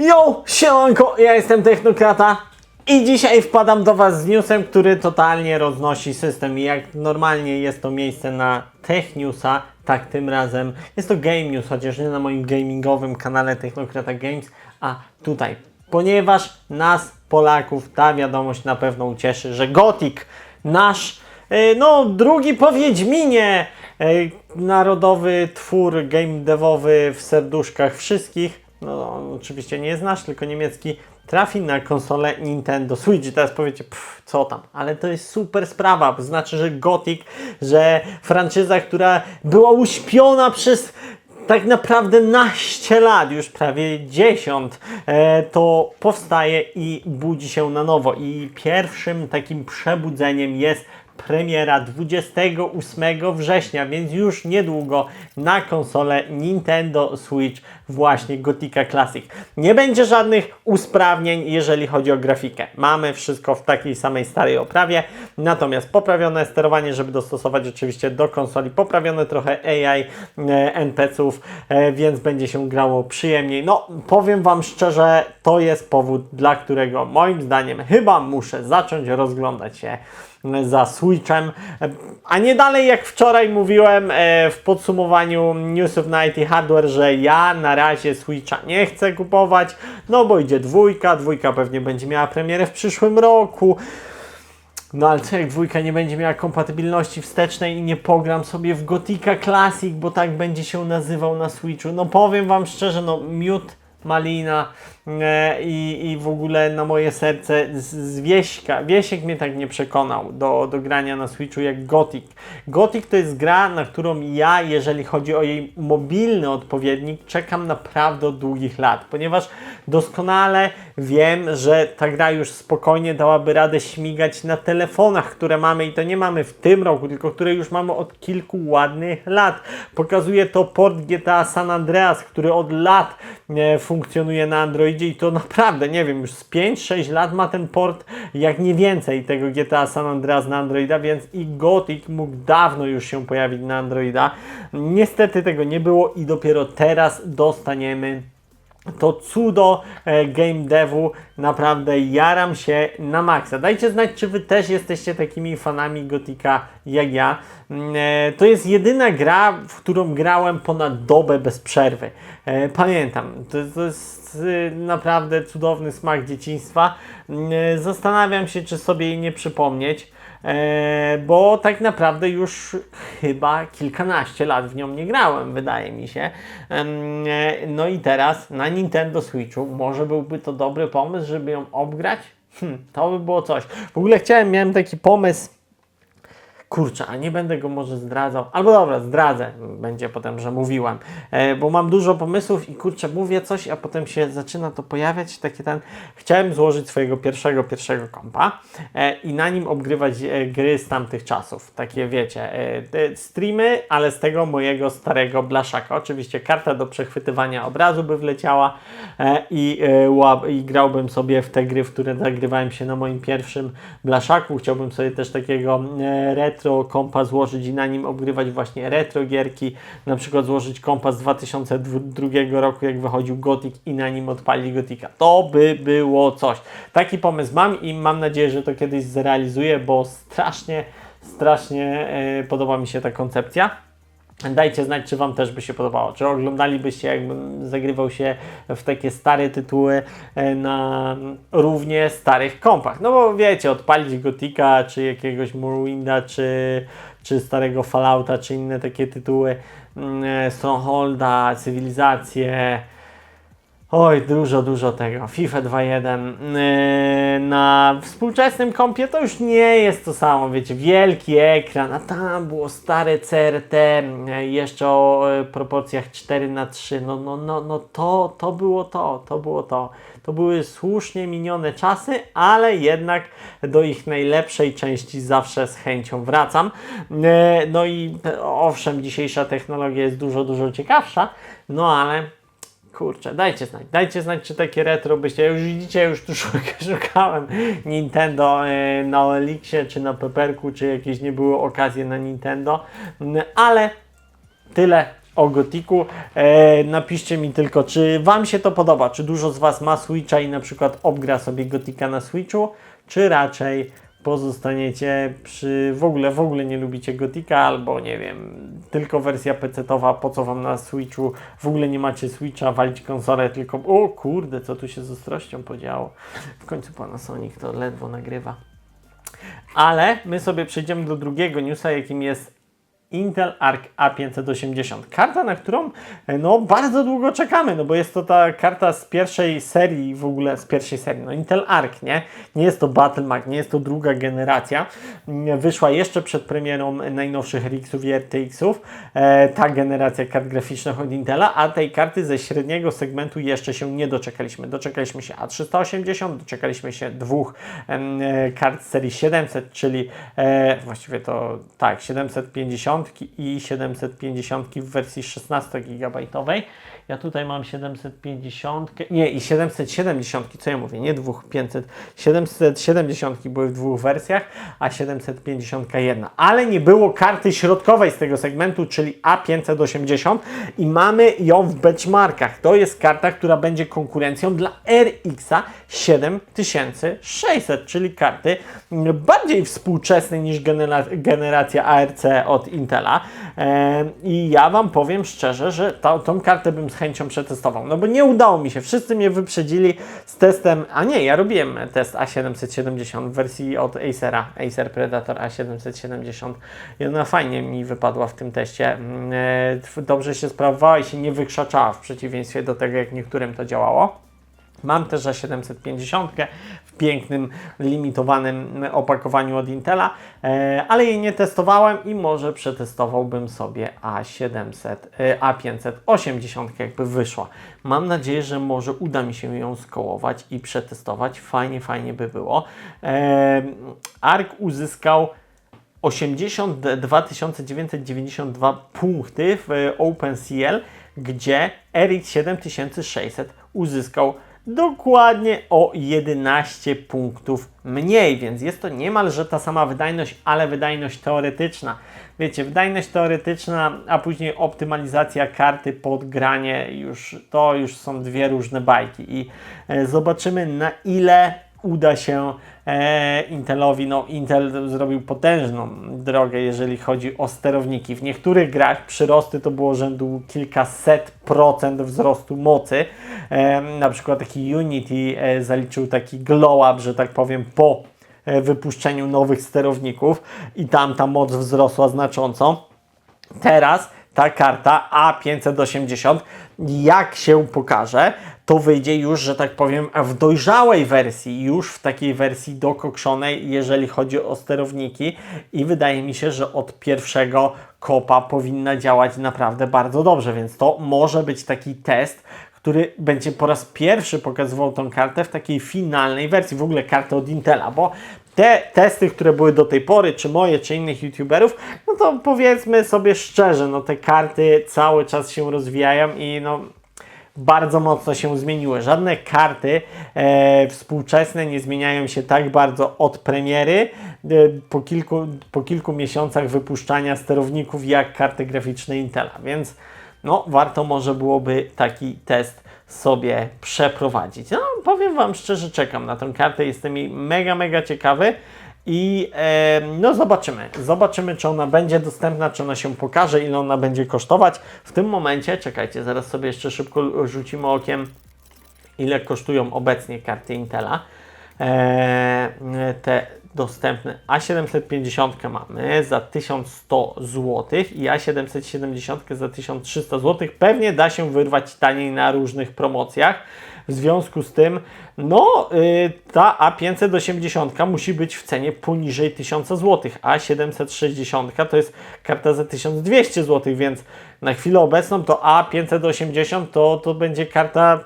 Yo, siemanko, ja jestem Technokrata i dzisiaj wpadam do Was z newsem, który totalnie roznosi system i jak normalnie jest to miejsce na Tech Newsa, tak tym razem. Jest to Game News, chociaż nie na moim gamingowym kanale Technokrata Games, a tutaj, ponieważ nas Polaków ta wiadomość na pewno ucieszy, że Gothic, nasz e, no drugi po Wiedźminie, e, narodowy twór game devowy w serduszkach wszystkich, no oczywiście nie jest nasz, tylko niemiecki, trafi na konsolę Nintendo Switch. I teraz powiecie, pff, co tam? Ale to jest super sprawa, znaczy, że Gothic, że franczyza, która była uśpiona przez tak naprawdę naście lat, już prawie 10, e, to powstaje i budzi się na nowo. I pierwszym takim przebudzeniem jest premiera 28 września, więc już niedługo na konsolę Nintendo Switch właśnie Gothica Classic. Nie będzie żadnych usprawnień, jeżeli chodzi o grafikę. Mamy wszystko w takiej samej starej oprawie, natomiast poprawione sterowanie, żeby dostosować oczywiście do konsoli, poprawione trochę AI e, NPC-ów, e, więc będzie się grało przyjemniej. No, powiem Wam szczerze, to jest powód, dla którego moim zdaniem chyba muszę zacząć rozglądać się za Switchem, a nie dalej jak wczoraj mówiłem e, w podsumowaniu News of Night i Hardware, że ja na razie Switcha nie chcę kupować, no bo idzie dwójka, dwójka pewnie będzie miała premierę w przyszłym roku. No ale co jak dwójka nie będzie miała kompatybilności wstecznej i nie pogram sobie w Gothica Classic, bo tak będzie się nazywał na Switchu. No powiem Wam szczerze, no miód, malina e, i, i w ogóle na moje serce z, Wieśka. Wiesiek mnie tak nie przekonał do, do grania na Switchu jak Gothic. Gothic to jest gra, na którą ja, jeżeli chodzi o jej mobilny odpowiednik, czekam naprawdę od długich lat, ponieważ doskonale wiem, że ta gra już spokojnie dałaby radę śmigać na telefonach, które mamy i to nie mamy w tym roku, tylko które już mamy od kilku ładnych lat. Pokazuje to port GTA San Andreas, który od lat e, funkcjonuje na Androidzie i to naprawdę, nie wiem, już z 5-6 lat ma ten port, jak nie więcej tego GTA San Andreas na Androida, więc i Gothic mógł dawno już się pojawić na Androida. Niestety tego nie było i dopiero teraz dostaniemy to cudo e, game devu, naprawdę jaram się na maksa. Dajcie znać, czy wy też jesteście takimi fanami Gotika jak ja. Mm, e, To jest jedyna gra, w którą grałem ponad dobę bez przerwy. E, Pamiętam, to, to jest e, naprawdę cudowny smak dzieciństwa. Mm, Zastanawiam się, czy sobie jej nie przypomnieć. E, bo tak naprawdę już chyba kilkanaście lat w nią nie grałem, wydaje mi się. E, No i teraz na Nintendo Switchu może byłby to dobry pomysł, żeby ją obgrać? Hm, to by było coś. W ogóle chciałem, miałem taki pomysł. Kurczę, a nie będę go może zdradzał. Albo dobra, zdradzę. Będzie potem, że mówiłem. E, bo mam dużo pomysłów i kurczę, mówię coś, a potem się zaczyna to pojawiać. Taki ten. Chciałem złożyć swojego pierwszego, pierwszego kompa e, i na nim obgrywać e, gry z tamtych czasów. Takie wiecie, e, streamy, ale z tego mojego starego blaszaka. Oczywiście karta do przechwytywania obrazu by wleciała e, i, e, łap, i grałbym sobie w te gry, w które nagrywałem się na moim pierwszym blaszaku. Chciałbym sobie też takiego e, retro kompa złożyć i na nim obgrywać właśnie retro gierki. Na przykład złożyć kompa z 2002 roku, jak wychodził Gothic i na nim odpalić Gothica. To by było coś. Taki pomysł mam i mam nadzieję, że to kiedyś zrealizuję, bo strasznie, strasznie e, podoba mi się ta koncepcja. Dajcie znać, czy Wam też by się podobało. Czy oglądalibyście, jakbym zagrywał się w takie stare tytuły e, na równie starych kompach. No bo wiecie, odpalić Gotika, czy jakiegoś Morrowinda, czy, czy starego Fallouta, czy inne takie tytuły, mm, e, Strongholda, Cywilizację, Oj, dużo, dużo tego. FIFA 2.1 yy, na współczesnym kompie to już nie jest to samo, wiecie, wielki ekran, a tam było stare CRT, yy, jeszcze o yy, proporcjach 4 na 3 no, no, no, no to, to było to, to było to. To były słusznie minione czasy, ale jednak do ich najlepszej części zawsze z chęcią wracam. Yy, No i e, owszem, dzisiejsza technologia jest dużo, dużo ciekawsza, no ale Kurczę, dajcie znać, dajcie znać, czy takie retro byście, już widzicie, już tu szuk- szukałem Nintendo e, na Elixie, czy na Peperku, czy jakieś nie były okazje na Nintendo, Mm, ale tyle o Gotiku. E, napiszcie mi tylko, czy Wam się to podoba, czy dużo z Was ma Switcha i na przykład obgra sobie Gotika na Switchu, czy raczej pozostaniecie przy w ogóle, w ogóle nie lubicie Gotika, albo nie wiem, tylko wersja PC-towa, po co Wam na Switchu, w ogóle nie macie Switcha, walić konsolę, tylko o kurde, co tu się z ostrością podziało. W końcu Panasonic to ledwo nagrywa. Ale my sobie przejdziemy do drugiego newsa, jakim jest Intel Arc A580. Karta, na którą e, no, bardzo długo czekamy, no bo jest to ta karta z pierwszej serii w ogóle, z pierwszej serii, no Intel Arc, nie? Nie jest to Battle Mac, nie jest to druga generacja. Mm, Wyszła jeszcze przed premierą najnowszych RX-ów i RTX-ów, e, ta generacja kart graficznych od Intela, a tej karty ze średniego segmentu jeszcze się nie doczekaliśmy. Doczekaliśmy się A380, doczekaliśmy się dwóch e, kart serii 700, czyli e, właściwie to tak, 750 i 750 w wersji 16 GB. Ja tutaj mam 750, nie i 770, co ja mówię, nie dwóch 500, 770 były w dwóch wersjach, a 750 jedna, ale nie było karty środkowej z tego segmentu, czyli A580 i mamy ją w benchmarkach. To jest karta, która będzie konkurencją dla RX-a 7600, czyli karty bardziej współczesnej niż genera generacja ARC od Intela. E, I ja Wam powiem szczerze, że ta, tą kartę bym z chęcią przetestował, no bo nie udało mi się. Wszyscy mnie wyprzedzili z testem, a nie, ja robiłem test A770 w wersji od Acera, Acer Predator A770 i ona fajnie mi wypadła w tym teście. Mm, e, Dobrze się sprawowała i się nie wykrzaczała w przeciwieństwie do tego, jak niektórym to działało. Mam też A750 w pięknym, limitowanym opakowaniu od Intela, e, ale jej nie testowałem i może przetestowałbym sobie A700, e, A580 jakby wyszła. Mam nadzieję, że może uda mi się ją skołować i przetestować. Fajnie, fajnie by było. E, ARK uzyskał 82 992 punkty w OpenCL, gdzie RX 7600 uzyskał dokładnie o 11 punktów mniej, więc jest to niemalże ta sama wydajność, ale wydajność teoretyczna. Wiecie, wydajność teoretyczna, a później optymalizacja karty pod granie, już, to już są dwie różne bajki i e, zobaczymy na ile uda się e, Intelowi, no Intel zrobił potężną drogę, jeżeli chodzi o sterowniki. W niektórych grach przyrosty to było rzędu kilkaset procent wzrostu mocy. E, na przykład taki Unity e, zaliczył taki glow up, że tak powiem, po wypuszczeniu nowych sterowników i tam ta moc wzrosła znacząco. Teraz ta karta A580, jak się pokaże, to wyjdzie już, że tak powiem, w dojrzałej wersji, już w takiej wersji dokokszonej, jeżeli chodzi o sterowniki. I wydaje mi się, że od pierwszego kopa powinna działać naprawdę bardzo dobrze, więc to może być taki test, który będzie po raz pierwszy pokazywał tą kartę w takiej finalnej wersji, w ogóle kartę od Intela, bo te testy, które były do tej pory, czy moje, czy innych youtuberów, no to powiedzmy sobie szczerze, no te karty cały czas się rozwijają i no bardzo mocno się zmieniły. Żadne karty e, współczesne nie zmieniają się tak bardzo od premiery e, po, kilku, po kilku miesiącach wypuszczania sterowników jak karty graficzne Intela, więc no warto może byłoby taki test sobie przeprowadzić. No powiem Wam szczerze, czekam na tę kartę, jestem jej mega, mega ciekawy. I e, no zobaczymy. Zobaczymy, czy ona będzie dostępna, czy ona się pokaże, ile ona będzie kosztować. W tym momencie, czekajcie, zaraz sobie jeszcze szybko rzucimy okiem, ile kosztują obecnie karty Intela. E, te dostępne A750 mamy za 1100 zł i A770 za 1300 zł. Pewnie da się wyrwać taniej na różnych promocjach. W związku z tym, no, y, ta A580 musi być w cenie poniżej 1000 zł, a 760 to jest karta za 1200 zł, więc na chwilę obecną to A580 to, to będzie karta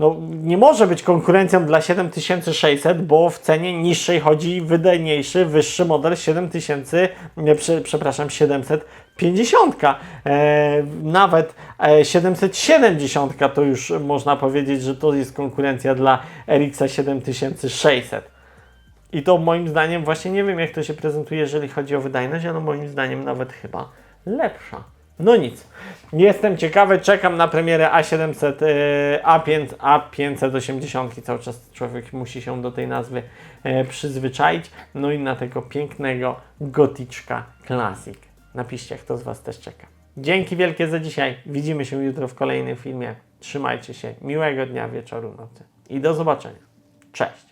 no, nie może być konkurencją dla 7600, bo w cenie niższej chodzi wydajniejszy, wyższy model 7000, nie, prze, przepraszam, 750. E, nawet e, 770 to już można powiedzieć, że to jest konkurencja dla RX 7600. I to moim zdaniem, właśnie nie wiem jak to się prezentuje, jeżeli chodzi o wydajność, ale moim zdaniem nawet chyba lepsza No nic. Jestem ciekawy, czekam na premierę A700, e, A5, A580. Cały czas człowiek musi się do tej nazwy e, przyzwyczaić. No i na tego pięknego Goticzka Classic. Napiszcie, kto z Was też czeka. Dzięki wielkie za dzisiaj. Widzimy się jutro w kolejnym filmie. Trzymajcie się. Miłego dnia, wieczoru, nocy. I do zobaczenia. Cześć.